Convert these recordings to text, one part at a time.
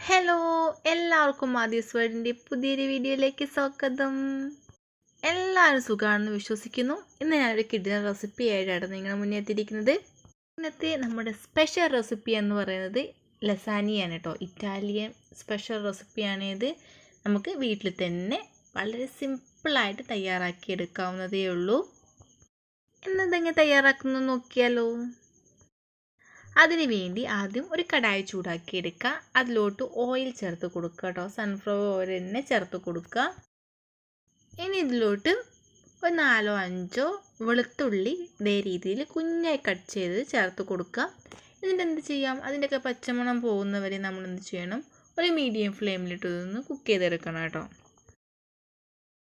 Hello എല്ലാവർക്കും ആദ്യസ് വേർഡിന്റെ പുതിയൊരു വീഡിയോയിലേക്ക് സ്വാഗതം. എല്ലാവരും സുഖമാണെന്ന് വിശ്വസിക്കുന്നു. ഇന്ന് ഞാനൊരു കിഡിന റെസിപ്പി ആയിട്ടാണ് നിങ്ങളുടെ മുന്നേ എത്തിയിരിക്കുന്നത്. ഇന്നത്തെ നമ്മുടെ സ്പെഷ്യൽ റെസിപ്പി എന്ന് പറയുന്നത് ലസാനിയാണ് കേട്ടോ. ഇറ്റാലിയൻ സ്പെഷ്യൽ റെസിപ്പിയാണേത് നമുക്ക് വീട്ടിൽ തന്നെ വളരെ സിമ്പിളായിട്ട് തയ്യാറാക്കി എടുക്കാവുന്നതേ ഉള്ളൂ. എന്നതെങ്ങനെ തയ്യാറാക്കുന്നത് നോക്കിയാലോ? അതിന് വേണ്ടി ആദ്യം ഒരു കടായി ചൂടാക്കി എടുക്കുക അതിലോട്ട് ഓയിൽ ചേർത്ത് കൊടുക്കുക കേട്ടോ. സൺഫ്ലവർ ഓയിൽ തന്നെ ചേർത്ത് കൊടുക്കുക. ഇനി ഇതിലോട്ട് ഒരു നാലോ അഞ്ചോ വെളുത്തുള്ളി ഇതേ രീതിയിൽ കുഞ്ഞായി കട്ട് ചെയ്ത് ചേർത്ത് കൊടുക്കുക. എന്നിട്ട് എന്ത് ചെയ്യാം? അതിന്റെയൊക്കെ പച്ചമണം പോകുന്നവരെ നമ്മൾ എന്ത് ചെയ്യണം? ഒരു മീഡിയം ഫ്ലെയിമിലിട്ട് ഇതൊന്ന് കുക്ക് ചെയ്തെടുക്കണം കേട്ടോ.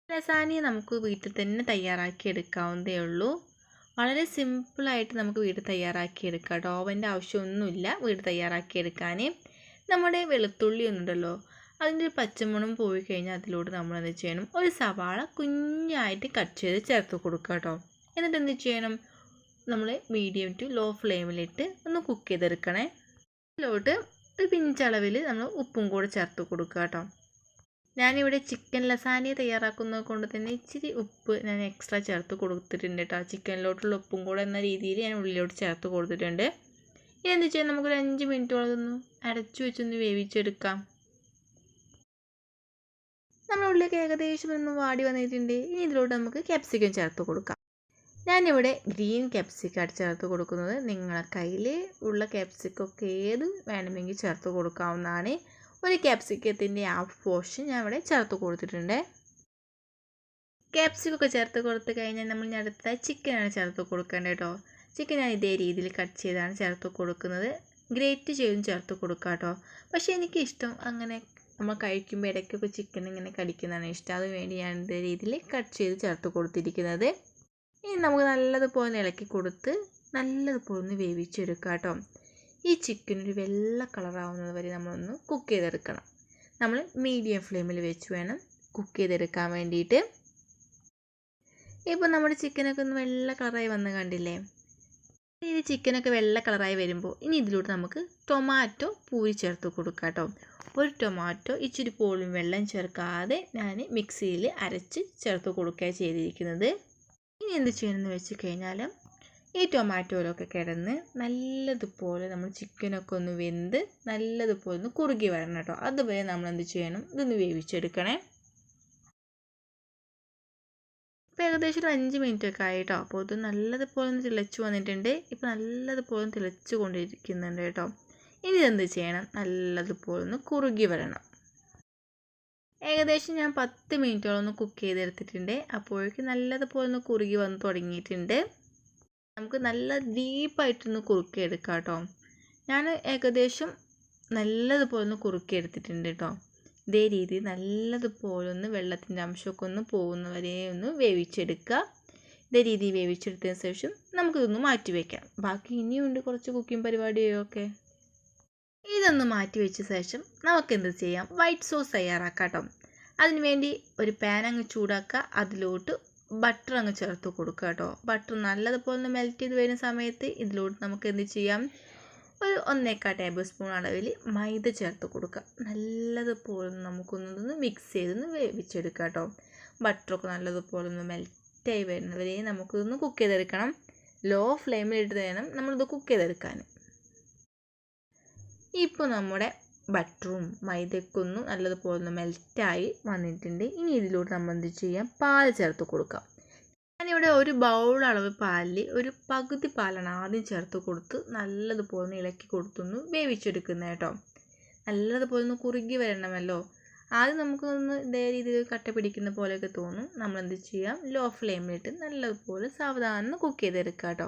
ലസാനിയ നമുക്ക് വീട്ടിൽ തന്നെ തയ്യാറാക്കി എടുക്കാവുന്നതേ ഉള്ളൂ. വളരെ സിമ്പിളായിട്ട് നമുക്ക് വീട് തയ്യാറാക്കിയെടുക്കാം. കേട്ടോ ഓവന്റെ ആവശ്യമൊന്നുമില്ല വീട് തയ്യാറാക്കിയെടുക്കാൻ നമ്മുടെ വെളുത്തുള്ളി ഒന്നുണ്ടല്ലോ അതിന്റെ ഒരു പച്ചമുണം പോയി കഴിഞ്ഞാൽ അതിലൂടെ നമ്മൾ എന്ത് ചെയ്യണം? ഒരു സവാള കുഞ്ഞായിട്ട് കട്ട് ചെയ്ത് ചേർത്ത് കൊടുക്കുക കേട്ടോ എന്നിട്ട് എന്ത് ചെയ്യണം? നമ്മൾ മീഡിയം ടു ലോ ഫ്ലെയിമിലിട്ട് ഒന്ന് കുക്ക് ചെയ്തെടുക്കണേ. അതിലോട്ട് ഒരു പിഞ്ചളവിൽ നമ്മൾ ഉപ്പും കൂടെ ചേർത്ത് കൊടുക്കുക കേട്ടോ ഞാനിവിടെ ചിക്കൻ ലസാനിയ തയ്യാറാക്കുന്നത് കൊണ്ട് തന്നെ ഇച്ചിരി ഉപ്പ് ഞാൻ എക്സ്ട്രാ ചേർത്ത് കൊടുത്തിട്ടുണ്ട് കേട്ടോ ചിക്കനിലോട്ടുള്ള ഉപ്പും കൂടെ എന്ന രീതിയിൽ ഞാൻ ഉള്ളിലോട്ട് ചേർത്ത് കൊടുത്തിട്ടുണ്ട്. ഇനി എന്ത് ചെയ്യാം? നമുക്കൊരു അഞ്ച് മിനിറ്റോളം ഒന്ന് അടച്ചു വെച്ചൊന്ന് വേവിച്ചെടുക്കാം. നമ്മുടെ ഉള്ളിലേക്ക് ഏകദേശം ഒന്ന് വാടി വന്നിട്ടുണ്ട്. ഇനി ഇതിലോട്ട് നമുക്ക് ക്യാപ്സിക്കം ചേർത്ത് കൊടുക്കാം. ഞാനിവിടെ ഗ്രീൻ ക്യാപ്സിക്കാണ് ചേർത്ത് കൊടുക്കുന്നത്. നിങ്ങളെ കയ്യിൽ ഉള്ള ക്യാപ്സിക്കൊക്കെ ഏത് വേണമെങ്കിൽ ചേർത്ത് കൊടുക്കാവുന്നതാണ്. ഒരു ക്യാപ്സിക്കത്തിന്റെ ഹാഫ് പോർഷൻ ഞാൻ ഇവിടെ ചേർത്ത് കൊടുത്തിട്ടുണ്ട്. ക്യാപ്സിക്കൊക്കെ ചേർത്ത് കൊടുത്ത് കഴിഞ്ഞാൽ നമ്മൾ ഞാൻ അടുത്ത ചിക്കനാണ് ചേർത്ത് കൊടുക്കേണ്ടത് കേട്ടോ. ചിക്കൻ ഞാൻ ഇതേ രീതിയിൽ കട്ട് ചെയ്താണ് ചേർത്ത് കൊടുക്കുന്നത്. ഗ്രേറ്റ് ചെയ്തും ചേർത്ത് കൊടുക്കാം കേട്ടോ. പക്ഷേ എനിക്കിഷ്ടം അങ്ങനെ നമ്മൾ കഴിക്കുമ്പോൾ ഇടയ്ക്കൊക്കെ ചിക്കൻ ഇങ്ങനെ കടിക്കുന്നതാണ് ഇഷ്ടം. അതുവേണ്ടി ഞാൻ ഇതേ രീതിയിൽ കട്ട് ചെയ്ത് ചേർത്ത് കൊടുത്തിരിക്കുന്നത്. ഇനി നമുക്ക് നല്ലതുപോലെ ഇളക്കി കൊടുത്ത് നല്ലതുപോലെ ഒന്ന് വേവിച്ചെടുക്കാം കേട്ടോ. ഈ ചിക്കൻ ഒരു വെള്ള കളറാവുന്നത് വരെ നമ്മളൊന്ന് കുക്ക് ചെയ്തെടുക്കണം. നമ്മൾ മീഡിയം ഫ്ലെയിമിൽ വെച്ച് വേണം കുക്ക് ചെയ്തെടുക്കാൻ വേണ്ടിയിട്ട്. ഇപ്പോൾ നമ്മുടെ ചിക്കനൊക്കെ ഒന്ന് വെള്ള കളറായി വന്ന് കണ്ടില്ലേ? ഈ ചിക്കനൊക്കെ വെള്ള കളറായി വരുമ്പോൾ ഇനി ഇതിലൂടെ നമുക്ക് ടൊമാറ്റോ പൂരി ചേർത്ത് കൊടുക്കാം കേട്ടോ. ഒരു ടൊമാറ്റോ ഇച്ചിരി പോലും വെള്ളം ചേർക്കാതെ ഞാൻ മിക്സിയിൽ അരച്ച് ചേർത്ത് കൊടുക്കുക ചെയ്തിരിക്കുന്നത്. ഇനി എന്ത് ചെയ്യണമെന്ന് വെച്ച് കഴിഞ്ഞാൽ ഈ ടൊമാറ്റോയിലൊക്കെ കിടന്ന് നല്ലതുപോലെ നമ്മൾ ചിക്കനൊക്കെ ഒന്ന് വെന്ത് നല്ലതുപോലെ ഒന്ന് കുറുകി വരണം കേട്ടോ. അതുവരെ നമ്മൾ എന്ത് ചെയ്യണം? ഇതൊന്ന് വേവിച്ചെടുക്കണേ. ഇപ്പോൾ ഏകദേശം ഒരു അഞ്ച് മിനിറ്റ് ഒക്കെ ആയിട്ടോ അപ്പോൾ ഇത് നല്ലതുപോലെ ഒന്ന് തിളച്ച് വന്നിട്ടുണ്ട്. ഇപ്പോൾ നല്ലതുപോലെ ഒന്ന് തിളച്ച് കൊണ്ടിരിക്കുന്നുണ്ട് കേട്ടോ. ഇനി ഇതെന്ത് ചെയ്യണം? നല്ലതുപോലെ ഒന്ന് കുറുകി വരണം. ഏകദേശം ഞാൻ പത്ത് മിനിറ്റോളം ഒന്ന് കുക്ക് ചെയ്തെടുത്തിട്ടുണ്ട്. അപ്പോഴേക്കും നല്ലതുപോലെ ഒന്ന് കുറുകി വന്ന് തുടങ്ങിയിട്ടുണ്ട്. നമുക്ക് നല്ല ഡീപ്പായിട്ടൊന്ന് കുറുക്കി എടുക്കാം കേട്ടോ ഞാൻ ഏകദേശം നല്ലതുപോലെ ഒന്ന് കുറുക്കി എടുത്തിട്ടുണ്ട് കേട്ടോ ഇതേ രീതിയിൽ നല്ലതുപോലെ ഒന്ന് വെള്ളത്തിന്റെ അംശമൊക്കെ ഒന്ന് പോകുന്നവരെ ഒന്ന് വേവിച്ചെടുക്കുക ഇതേ രീതി വേവിച്ചെടുത്തതിന് ശേഷം നമുക്കിതൊന്ന് മാറ്റി വയ്ക്കാം ബാക്കി ഇനിയുണ്ട് കുറച്ച് കുക്കിംഗ് പരിപാടിയൊക്കെ. ഇതൊന്ന് മാറ്റി വെച്ച ശേഷം നമുക്ക് എന്ത് ചെയ്യാം? വൈറ്റ് സോസ് തയ്യാറാക്കാം കേട്ടോ അതിനുവേണ്ടി ഒരു പാൻ അങ്ങ് ചൂടാക്കുക അതിലോട്ട് ബട്ടർ അങ്ങ് ചേർത്ത് കൊടുക്കുക കേട്ടോ. ബട്ടർ നല്ലതുപോലെ ഒന്ന് മെൽറ്റ് ചെയ്ത് വരുന്ന സമയത്ത് ഇതിലോട്ട് നമുക്ക് എന്ത് ചെയ്യാം? ഒരു ഒന്നേക്കാ ടേബിൾ സ്പൂൺ അളവിൽ മൈദ ചേർത്ത് കൊടുക്കുക. നല്ലതുപോലെ നമുക്കൊന്നൊന്ന് മിക്സ് ചെയ്തൊന്ന് വേവിച്ചെടുക്കുക കേട്ടോ. ബട്ടറൊക്കെ നല്ലതുപോലെ ഒന്ന് മെൽറ്റായി വരുന്നവരെ നമുക്കിതൊന്ന് കുക്ക് ചെയ്തെടുക്കണം. ലോ ഫ്ലെയിമിലിട്ട് വേണം നമ്മളിത് കുക്ക് ചെയ്തെടുക്കാൻ. ഇപ്പോൾ നമ്മുടെ ബട്ടറും മൈദക്കൊന്നും നല്ലതുപോലെ ഒന്ന് മെൽറ്റായി വന്നിട്ടുണ്ട്. ഇനി ഇതിലൂടെ നമ്മൾ എന്ത് ചെയ്യാം. പാൽ ചേർത്ത് കൊടുക്കാം. ഞാനിവിടെ ഒരു ബൗൾ അളവ് പാലിൽ ഒരു പകുതി പാലാണ് ആദ്യം ചേർത്ത് കൊടുത്ത് നല്ലതുപോലെ ഒന്ന് ഇളക്കി കൊടുത്തൊന്ന് വേവിച്ചെടുക്കുന്നത് കേട്ടോ. നല്ലതുപോലെ ഒന്ന് കുറുകി വരണമല്ലോ. ആദ്യം നമുക്കൊന്ന് ഇതേ രീതിയിൽ കട്ട പിടിക്കുന്ന പോലെയൊക്കെ തോന്നും. നമ്മൾ എന്ത് ചെയ്യാം? ലോ ഫ്ലെയിമിലിട്ട് നല്ലതുപോലെ സാവധാനം കുക്ക് ചെയ്തെടുക്കുക കേട്ടോ.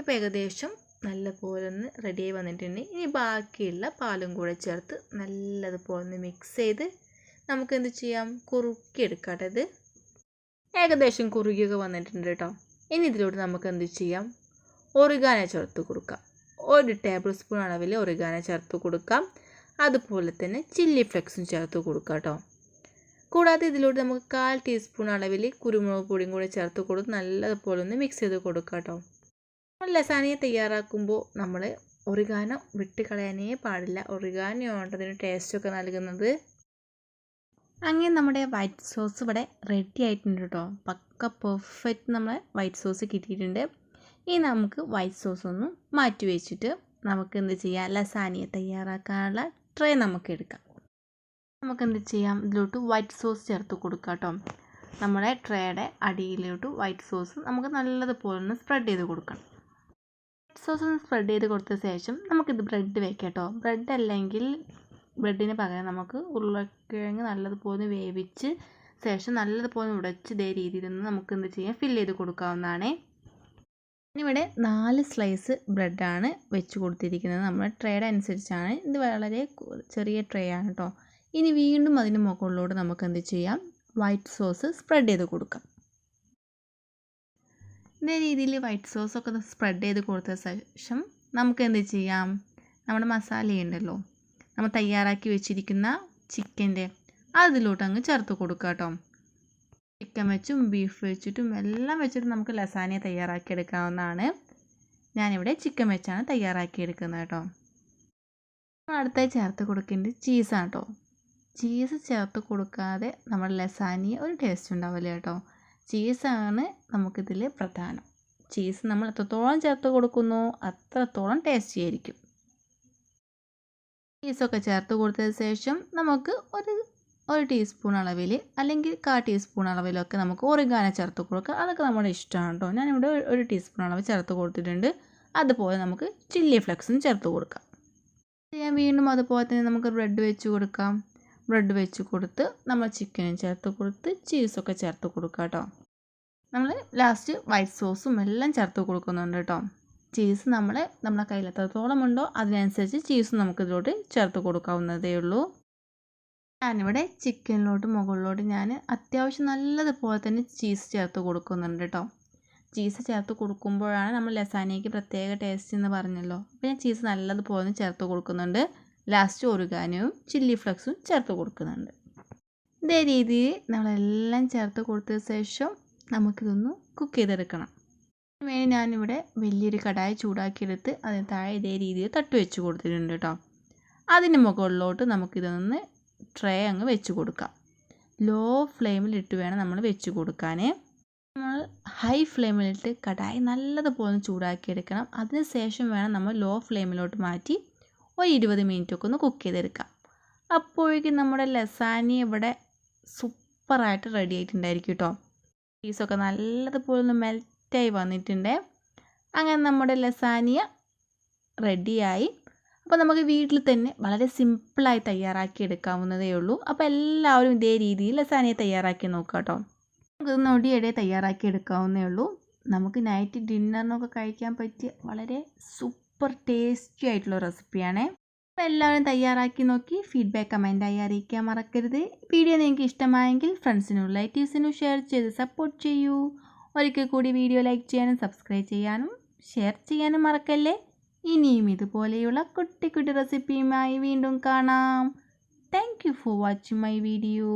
ഇപ്പോൾ ഏകദേശം നല്ലപോലെ ഒന്ന് റെഡിയായി വന്നിട്ടുണ്ട്. ഇനി ബാക്കിയുള്ള പാലും കൂടെ ചേർത്ത് നല്ലതുപോലെ ഒന്ന് മിക്സ് ചെയ്ത് നമുക്ക് എന്ത് ചെയ്യാം? കുറുക്കിയെടുക്കാം കേട്ടോ ഇത്. ഏകദേശം കുറുകിയൊക്കെ വന്നിട്ടുണ്ട് കേട്ടോ. ഇനി ഇതിലൂടെ നമുക്ക് എന്ത് ചെയ്യാം? ഒറിഗാന ചേർത്ത് കൊടുക്കാം. ഒരു ടേബിൾ സ്പൂൺ അളവിൽ ഒറിഗാന ചേർത്ത് കൊടുക്കാം. അതുപോലെ തന്നെ ചില്ലി ഫ്ലെക്സും ചേർത്ത് കൊടുക്കാം കേട്ടോ. കൂടാതെ ഇതിലൂടെ നമുക്ക് കാൽ ടീസ്പൂൺ അളവിൽ കുരുമുളക് പൊടിയും കൂടെ ചേർത്ത് കൊടുത്ത് നല്ലതുപോലെ ഒന്ന് മിക്സ് ചെയ്ത് കൊടുക്കാം കേട്ടോ. ലസാനിയ തയ്യാറാക്കുമ്പോൾ നമ്മൾ ഒറിഗാനോ വിട്ട് കളയാനേ പാടില്ല. ഒറിഗാനോ ആണ് അതിന് ടേസ്റ്റൊക്കെ നൽകുന്നത്. അങ്ങനെ നമ്മുടെ വൈറ്റ് സോസ് ഇവിടെ റെഡി ആയിട്ടുണ്ട് കേട്ടോ. പക്ക പെർഫെക്റ്റ് നമ്മളെ വൈറ്റ് സോസ് കിട്ടിയിട്ടുണ്ട്. ഇനി നമുക്ക് വൈറ്റ് സോസ് ഒന്ന് മാറ്റി വെച്ചിട്ട് നമുക്ക് എന്ത് ചെയ്യാം? ലസാനിയ തയ്യാറാക്കാനുള്ള ട്രേ നമുക്ക് എടുക്കാം. നമുക്ക് എന്ത് ചെയ്യാം? ഇതിലോട്ട് വൈറ്റ് സോസ് ചേർത്ത് കൊടുക്കാം കേട്ടോ. നമ്മുടെ ട്രേയുടെ അടിയിലോട്ട് വൈറ്റ് സോസ് നമുക്ക് നല്ലതുപോലെ ഒന്ന് സ്പ്രെഡ് ചെയ്ത് കൊടുക്കണം. സോസ് ഒന്ന് സ്പ്രെഡ് ചെയ്ത് കൊടുത്ത ശേഷം നമുക്കിത് ബ്രെഡ് വെക്കാം കേട്ടോ ബ്രെഡ് അല്ലെങ്കിൽ ബ്രെഡിന് പകരം നമുക്ക് ഉരുളക്കിഴങ്ങ് നല്ലതുപോലെ വേവിച്ച് ശേഷം നല്ലതുപോലെ ഉടച്ച് ഇതേ രീതിയിൽ നിന്ന് നമുക്ക് എന്ത് ചെയ്യാം? ഫില്ല് ചെയ്ത് കൊടുക്കാവുന്നതാണ്. ഇവിടെ നാല് സ്ലൈസ് ബ്രെഡാണ് വെച്ച് കൊടുത്തിരിക്കുന്നത്. നമ്മുടെ ട്രേയുടെ അനുസരിച്ചാണ്. ഇത് വളരെ ചെറിയ ട്രേ ആണ് കേട്ടോ ഇനി വീണ്ടും അതിന് മുകളിലോട്ട് നമുക്ക് എന്ത് ചെയ്യാം? വൈറ്റ് സോസ് സ്പ്രെഡ് ചെയ്ത് കൊടുക്കാം. ഇതേ രീതിയിൽ വൈറ്റ് സോസ് ഒക്കെ സ്പ്രെഡ് ചെയ്ത് കൊടുത്ത ശേഷം നമുക്ക് എന്ത് ചെയ്യാം? നമ്മുടെ മസാലയുണ്ടല്ലോ നമ്മൾ തയ്യാറാക്കി വെച്ചിരിക്കുന്ന ചിക്കന്റെ അതിലോട്ട് അങ്ങ് ചേർത്ത് കൊടുക്കുക കേട്ടോ. ചിക്കൻ വെച്ചും ബീഫ് വെച്ചിട്ടും എല്ലാം വെച്ചിട്ട് നമുക്ക് ലസാനിയ തയ്യാറാക്കി എടുക്കാവുന്നതാണ്. ഞാനിവിടെ ചിക്കൻ വെച്ചാണ് തയ്യാറാക്കി എടുക്കുന്നത് കേട്ടോ. അടുത്തായി ചേർത്ത് കൊടുക്കേണ്ടത് ചീസാണ് കേട്ടോ. ചീസ് ചേർത്ത് കൊടുക്കാതെ നമ്മുടെ ലസാനിയ ഒരു ടേസ്റ്റ് ഉണ്ടാവില്ല കേട്ടോ. ചീസാണ് നമുക്കിതിൽ പ്രധാനം. ചീസ് നമ്മൾ എത്രത്തോളം ചേർത്ത് കൊടുക്കുന്നു അത്രത്തോളം ടേസ്റ്റി ആയിരിക്കും. ചീസൊക്കെ ചേർത്ത് കൊടുത്തതിന് ശേഷം നമുക്ക് ഒരു ഒരു ടീസ്പൂൺ അളവിൽ അല്ലെങ്കിൽ കാ ടീസ്പൂൺ അളവിലൊക്കെ നമുക്ക് ഒറിഗാന ചേർത്ത് കൊടുക്കുക അതൊക്കെ നമ്മുടെ ഇഷ്ടമാണ് കേട്ടോ ഞാനിവിടെ ഒരു ടീസ്പൂൺ അളവ് ചേർത്ത് കൊടുത്തിട്ടുണ്ട്. അതുപോലെ നമുക്ക് ചില്ലി ഫ്ലെക്സും ചേർത്ത് കൊടുക്കാം. ഞാൻ വീണ്ടും അതുപോലെ തന്നെ നമുക്ക് ബ്രെഡ് വെച്ച് കൊടുക്കാം. ബ്രെഡ് വെച്ച് കൊടുത്ത് നമ്മൾ ചിക്കനും ചേർത്ത് കൊടുത്ത് ചീസൊക്കെ ചേർത്ത് കൊടുക്കുക കേട്ടോ. നമ്മൾ ലാസ്റ്റ് വൈറ്റ് സോസും എല്ലാം ചേർത്ത് കൊടുക്കുന്നുണ്ട് കേട്ടോ. ചീസ് നമ്മൾ നമ്മുടെ കയ്യിൽ എത്രത്തോളം ഉണ്ടോ അതിനനുസരിച്ച് ചീസ് നമുക്കിതിലോട്ട് ചേർത്ത് കൊടുക്കാവുന്നതേ ഉള്ളൂ. ഞാനിവിടെ ചിക്കനിലോട്ട് മുകളിലോട്ട് ഞാൻ അത്യാവശ്യം നല്ലതുപോലെ തന്നെ ചീസ് ചേർത്ത് കൊടുക്കുന്നുണ്ട് കേട്ടോ. ചീസ് ചേർത്ത് കൊടുക്കുമ്പോഴാണ് നമ്മൾ ലസാനിയയ്ക്ക് പ്രത്യേക ടേസ്റ്റ് എന്ന് പറഞ്ഞല്ലോ. അപ്പോൾ ഞാൻ ചീസ് നല്ലതുപോലെ ചേർത്ത് കൊടുക്കുന്നുണ്ട്. ലാസ്റ്റ് ഓർഗാനോയും ചില്ലി ഫ്ലക്സും ചേർത്ത് കൊടുക്കുന്നുണ്ട്. ഇതേ രീതിയിൽ നമ്മളെല്ലാം ചേർത്ത് കൊടുത്ത ശേഷം നമുക്കിതൊന്ന് കുക്ക് ചെയ്തെടുക്കണം. വേണ്ടി ഞാനിവിടെ വലിയൊരു കടായി ചൂടാക്കിയെടുത്ത് അതിന് താഴെ ഇതേ രീതിയിൽ തട്ട് വെച്ച് കൊടുത്തിട്ടുണ്ട് കേട്ടോ. അതിന് മുകളിലോട്ട് നമുക്കിതൊന്ന് ട്രേ അങ്ങ് വെച്ച് കൊടുക്കാം. ലോ ഫ്ലെയിമിലിട്ട് വേണം നമ്മൾ വെച്ച് കൊടുക്കാൻ നമ്മൾ ഹൈ ഫ്ലെയിമിലിട്ട് കടായി നല്ലതുപോലെ ചൂടാക്കിയെടുക്കണം. അതിന് ശേഷം വേണം നമ്മൾ ലോ ഫ്ലെയിമിലോട്ട് മാറ്റി ഒരു ഇരുപത് മിനിറ്റൊക്കെ ഒന്ന് കുക്ക് ചെയ്തെടുക്കാം. അപ്പോഴേക്കും നമ്മുടെ ലസാനി ഇവിടെ സൂപ്പറായിട്ട് റെഡി ആയിട്ടുണ്ടായിരിക്കും കേട്ടോ പീസൊക്കെ നല്ലതുപോലെ ഒന്ന് മെൽറ്റായി വന്നിട്ടുണ്ട്. അങ്ങനെ നമ്മുടെ ലസാനിയ റെഡിയായി അപ്പോൾ നമുക്ക് വീട്ടിൽ തന്നെ വളരെ സിമ്പിളായി തയ്യാറാക്കി എടുക്കാവുന്നതേ ഉള്ളൂ. അപ്പോൾ എല്ലാവരും ഇതേ രീതിയിൽ ലസാനിയ തയ്യാറാക്കി നോക്കാം കേട്ടോ നമുക്ക് നൊടിയിടെ തയ്യാറാക്കി എടുക്കാവുന്നേ ഉള്ളൂ. നമുക്ക് നൈറ്റ് ഡിന്നറിനൊക്കെ കഴിക്കാൻ പറ്റിയ വളരെ സൂപ്പർ ടേസ്റ്റി ആയിട്ടുള്ള റെസിപ്പിയാണ് അപ്പോൾ എല്ലാവരും തയ്യാറാക്കി നോക്കി ഫീഡ്ബാക്ക് കമന്റായി അറിയിക്കാൻ മറക്കരുത്. വീഡിയോ നിങ്ങൾക്ക് ഇഷ്ടമായെങ്കിൽ ഫ്രണ്ട്സിനും റിലേറ്റീവ്സിനും ഷെയർ ചെയ്ത് സപ്പോർട്ട് ചെയ്യൂ. ഒരിക്കൽ കൂടി വീഡിയോ ലൈക്ക് ചെയ്യാനും സബ്സ്ക്രൈബ് ചെയ്യാനും ഷെയർ ചെയ്യാനും മറക്കല്ലേ? ഇനിയും ഇതുപോലെയുള്ള കുട്ടി കുട്ടി റെസിപ്പിയുമായി വീണ്ടും കാണാം. Thank you for watching my video